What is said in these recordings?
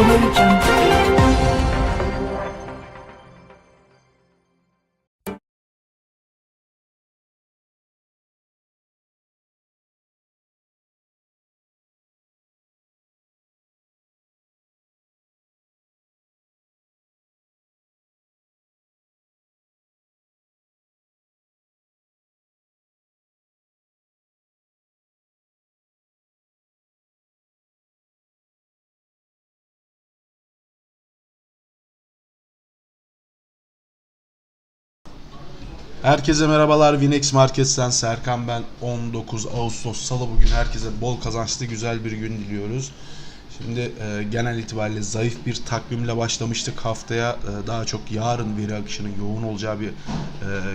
bulurken Herkese merhabalar. Winex Market'ten Serkan ben. 19 Ağustos Salı bugün herkese bol kazançlı güzel bir gün diliyoruz. Şimdi e, genel itibariyle zayıf bir takvimle başlamıştık haftaya. E, daha çok yarın veri akışının yoğun olacağı bir e,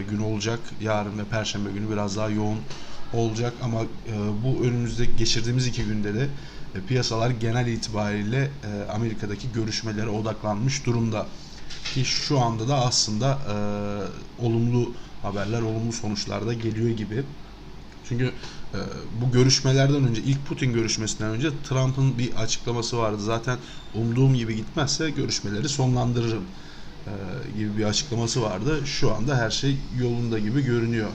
gün olacak. Yarın ve Perşembe günü biraz daha yoğun olacak ama e, bu önümüzde geçirdiğimiz iki günde de e, piyasalar genel itibariyle e, Amerika'daki görüşmelere odaklanmış durumda. Ki şu anda da aslında e, olumlu haberler, olumlu sonuçlar da geliyor gibi. Çünkü e, bu görüşmelerden önce, ilk Putin görüşmesinden önce Trump'ın bir açıklaması vardı. Zaten umduğum gibi gitmezse görüşmeleri sonlandırırım e, gibi bir açıklaması vardı. Şu anda her şey yolunda gibi görünüyor.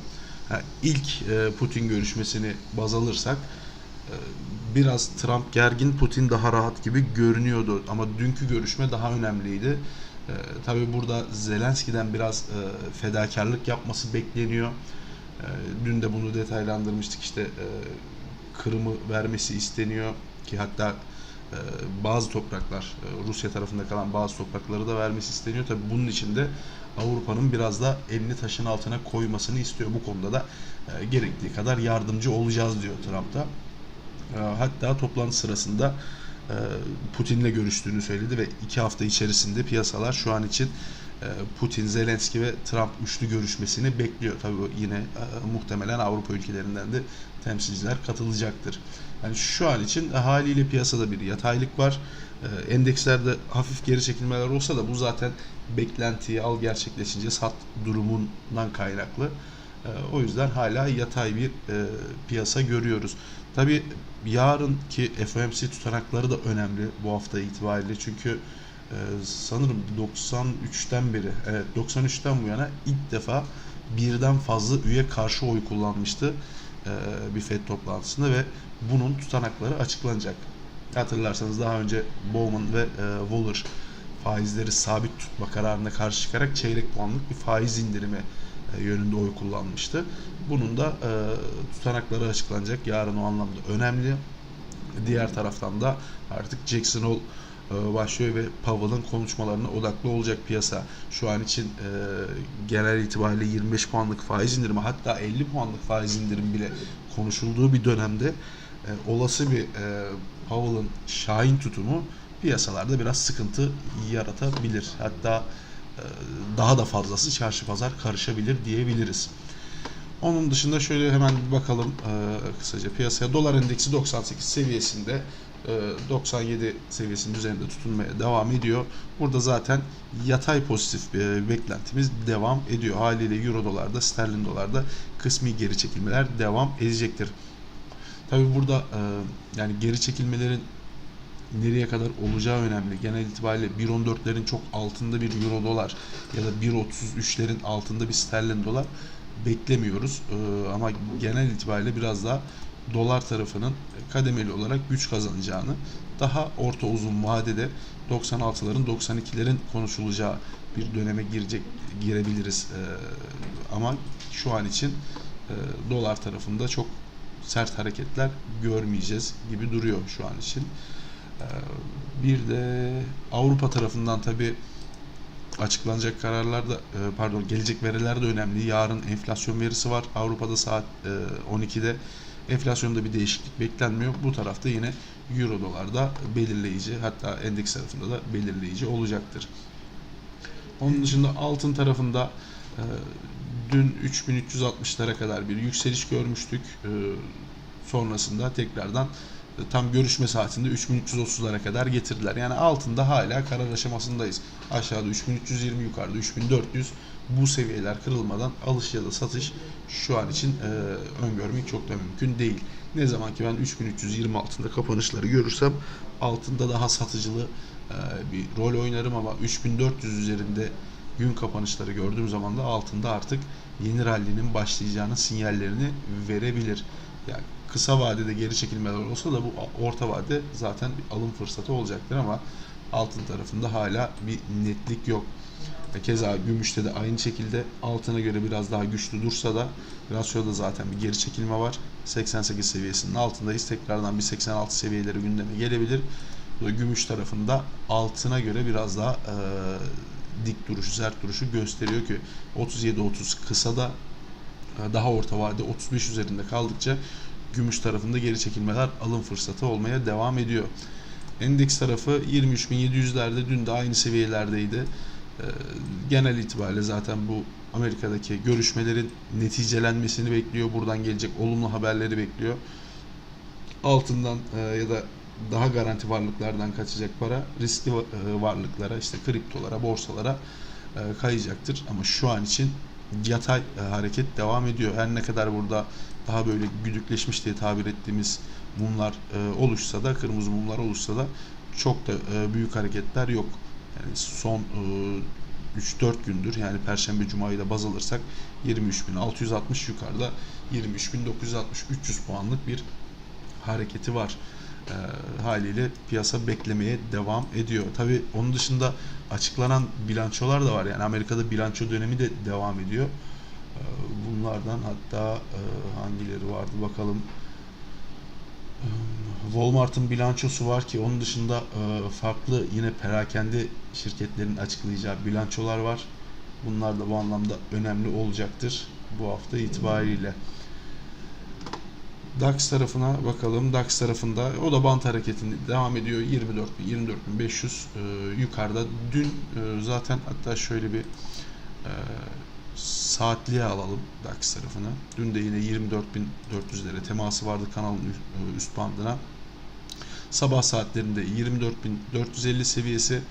Ha, ilk e, Putin görüşmesini baz alırsak e, biraz Trump gergin, Putin daha rahat gibi görünüyordu. Ama dünkü görüşme daha önemliydi. E, tabii burada Zelenski'den biraz e, fedakarlık yapması bekleniyor. E, dün de bunu detaylandırmıştık. İşte e, Kırım'ı vermesi isteniyor ki hatta e, bazı topraklar, e, Rusya tarafında kalan bazı toprakları da vermesi isteniyor. Tabii bunun için de Avrupa'nın biraz da elini taşın altına koymasını istiyor. Bu konuda da e, gerektiği kadar yardımcı olacağız diyor Trump da. E, Hatta toplantı sırasında Putin'le görüştüğünü söyledi ve iki hafta içerisinde piyasalar şu an için e, Putin, Zelenski ve Trump üçlü görüşmesini bekliyor. Tabii yine e, muhtemelen Avrupa ülkelerinden de temsilciler katılacaktır. Yani şu an için haliyle piyasada bir yataylık var. E, Endekslerde hafif geri çekilmeler olsa da bu zaten beklentiyi al gerçekleşince sat durumundan kaynaklı. E, O yüzden hala yatay bir e, piyasa görüyoruz. Tabi yarınki FOMC tutanakları da önemli bu hafta itibariyle çünkü e, sanırım 93'ten beri, evet 93'ten bu yana ilk defa birden fazla üye karşı oy kullanmıştı e, bir FED toplantısında ve bunun tutanakları açıklanacak. Hatırlarsanız daha önce Bowman ve Waller faizleri sabit tutma kararına karşı çıkarak çeyrek puanlık bir faiz indirimi yönünde oy kullanmıştı. Bunun da e, tutanakları açıklanacak. Yarın o anlamda önemli. Diğer taraftan da artık Jackson Hole e, başlıyor ve Powell'ın konuşmalarına odaklı olacak piyasa. Şu an için e, genel itibariyle 25 puanlık faiz indirimi hatta 50 puanlık faiz indirim bile konuşulduğu bir dönemde e, olası bir e, Powell'ın şahin tutumu piyasalarda biraz sıkıntı yaratabilir. Hatta e, daha da fazlası çarşı pazar karışabilir diyebiliriz. Onun dışında şöyle hemen bir bakalım e, kısaca piyasaya. Dolar endeksi 98 seviyesinde e, 97 seviyesinin üzerinde tutunmaya devam ediyor. Burada zaten yatay pozitif bir beklentimiz devam ediyor. Haliyle euro dolarda, sterlin dolarda kısmi geri çekilmeler devam edecektir. Tabi burada e, yani geri çekilmelerin nereye kadar olacağı önemli. Genel itibariyle 1.14'lerin çok altında bir euro dolar ya da 1.33'lerin altında bir sterlin dolar beklemiyoruz. Ee, ama genel itibariyle biraz daha dolar tarafının kademeli olarak güç kazanacağını daha orta uzun vadede 96'ların 92'lerin konuşulacağı bir döneme girecek girebiliriz. Ee, ama şu an için e, dolar tarafında çok sert hareketler görmeyeceğiz gibi duruyor şu an için. Ee, bir de Avrupa tarafından tabi açıklanacak kararlar da e, pardon gelecek veriler de önemli. Yarın enflasyon verisi var. Avrupa'da saat e, 12'de enflasyonda bir değişiklik beklenmiyor. Bu tarafta yine euro dolarda belirleyici hatta endeks tarafında da belirleyici olacaktır. Onun dışında altın tarafında e, dün 3360'lara kadar bir yükseliş görmüştük. E, sonrasında tekrardan e, tam görüşme saatinde 3330'lara kadar getirdiler. Yani altında hala karar aşamasındayız. Aşağıda 3320 yukarıda 3400 bu seviyeler kırılmadan alış ya da satış şu an için e, öngörmek çok da mümkün değil. Ne zaman ki ben 3320 altında kapanışları görürsem altında daha satıcılı e, bir rol oynarım ama 3400 üzerinde gün kapanışları gördüğüm zaman da altında artık yeni rallinin başlayacağının sinyallerini verebilir. Yani kısa vadede geri çekilmeler olsa da bu orta vade zaten bir alım fırsatı olacaktır ama altın tarafında hala bir netlik yok. Keza gümüşte de aynı şekilde altına göre biraz daha güçlü dursa da rasyoda zaten bir geri çekilme var. 88 seviyesinin altındayız. Tekrardan bir 86 seviyeleri gündeme gelebilir. Gümüş tarafında altına göre biraz daha e, dik duruşu, sert duruşu gösteriyor ki 37-30 kısa da daha orta vade 35 üzerinde kaldıkça gümüş tarafında geri çekilmeler alım fırsatı olmaya devam ediyor. Endeks tarafı 23.700'lerde dün de aynı seviyelerdeydi. Ee, Genel itibariyle zaten bu Amerika'daki görüşmelerin neticelenmesini bekliyor. Buradan gelecek olumlu haberleri bekliyor. Altından e, ya da daha garanti varlıklardan kaçacak para riskli e, varlıklara işte kriptolara, borsalara e, kayacaktır. Ama şu an için yatay hareket devam ediyor. Her ne kadar burada daha böyle güdükleşmiş diye tabir ettiğimiz mumlar e, oluşsa da, kırmızı mumlar oluşsa da çok da e, büyük hareketler yok. Yani son e, 3-4 gündür yani Perşembe Cuma'yı da baz alırsak 23.660 yukarıda 23.960 300 puanlık bir hareketi var. E, haliyle piyasa beklemeye devam ediyor. Tabi onun dışında açıklanan bilançolar da var. Yani Amerika'da bilanço dönemi de devam ediyor. Bunlardan hatta e, hangileri vardı bakalım. Walmart'ın bilançosu var ki onun dışında e, farklı yine perakende şirketlerin açıklayacağı bilançolar var. Bunlar da bu anlamda önemli olacaktır bu hafta itibariyle. DAX tarafına bakalım. DAX tarafında o da bant hareketinde devam ediyor. 24 24.500 e, yukarıda. Dün e, zaten hatta şöyle bir e, saatliğe alalım DAX tarafını. Dün de yine 24.400'lere teması vardı kanalın üst, üst bandına. Sabah saatlerinde 24.450 seviyesi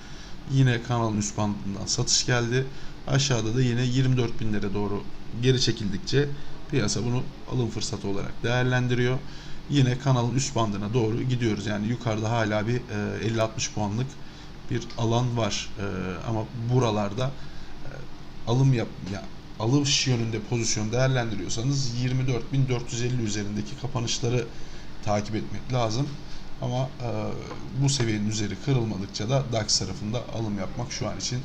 yine kanalın üst bandından satış geldi. Aşağıda da yine 24.000'lere doğru geri çekildikçe piyasa bunu alım fırsatı olarak değerlendiriyor. Yine kanalın üst bandına doğru gidiyoruz. Yani yukarıda hala bir e, 50-60 puanlık bir alan var. E, ama buralarda e, alım yap ya alış yönünde pozisyon değerlendiriyorsanız 24.450 üzerindeki kapanışları takip etmek lazım. Ama e, bu seviyenin üzeri kırılmadıkça da DAX tarafında alım yapmak şu an için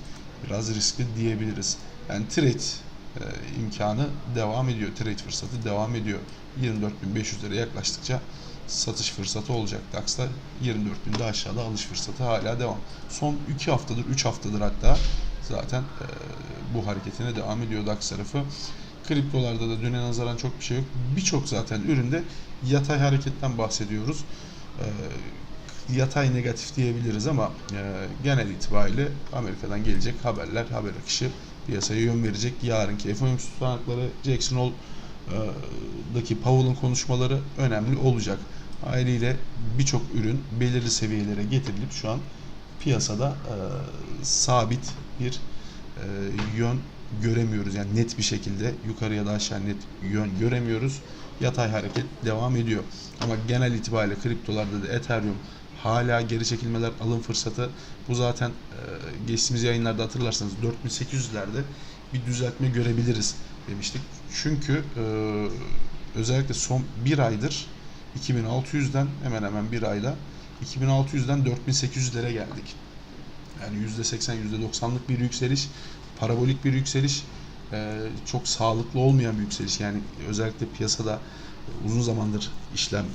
biraz riskli diyebiliriz. Yani trade e, imkanı devam ediyor. Trade fırsatı devam ediyor. 24.500'lere yaklaştıkça satış fırsatı olacak DAX'ta. 24.000'de aşağıda alış fırsatı hala devam. Son 2 haftadır, 3 haftadır hatta zaten e, bu hareketine devam ediyor DAX tarafı. Kriptolarda da düne nazaran çok bir şey yok. Birçok zaten üründe yatay hareketten bahsediyoruz. E, yatay negatif diyebiliriz ama e, genel itibariyle Amerika'dan gelecek haberler, haber akışı piyasaya yön verecek. Yarınki FOMC tutanakları, Jackson Hole'daki Powell'ın konuşmaları önemli olacak. Haliyle birçok ürün belirli seviyelere getirilip şu an piyasada e, sabit bir e, yön göremiyoruz. Yani net bir şekilde yukarı ya da aşağı net yön göremiyoruz. Yatay hareket devam ediyor. Ama genel itibariyle kriptolarda da Ethereum hala geri çekilmeler alım fırsatı. Bu zaten e, geçtiğimiz yayınlarda hatırlarsanız 4800'lerde bir düzeltme görebiliriz demiştik. Çünkü e, özellikle son bir aydır 2600'den hemen hemen bir ayda 2600'den 4800'lere geldik. Yani %80, %90'lık bir yükseliş, parabolik bir yükseliş, e, çok sağlıklı olmayan bir yükseliş. Yani özellikle piyasada uzun zamandır işlem,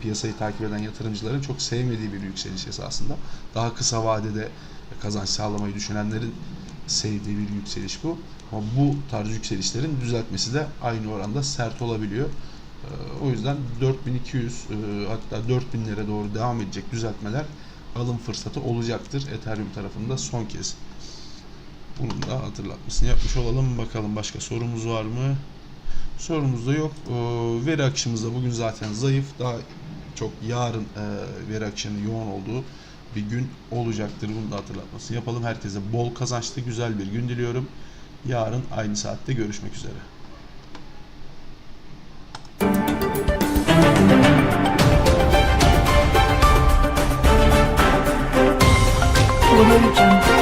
piyasayı takip eden yatırımcıların çok sevmediği bir yükseliş esasında. Daha kısa vadede kazanç sağlamayı düşünenlerin sevdiği bir yükseliş bu. Ama bu tarz yükselişlerin düzeltmesi de aynı oranda sert olabiliyor. Ee, O yüzden 4200 e, hatta 4000'lere doğru devam edecek düzeltmeler alım fırsatı olacaktır Ethereum tarafında son kez. Bunun da hatırlatmasını yapmış olalım. Bakalım başka sorumuz var mı? Sorumuz da yok. Ee, Veri akışımız da bugün zaten zayıf. Daha çok yarın e, veri akışının yoğun olduğu bir gün olacaktır. Bunu da hatırlatmasını yapalım. Herkese bol kazançlı güzel bir gün diliyorum. Yarın aynı saatte görüşmek üzere. 我们一起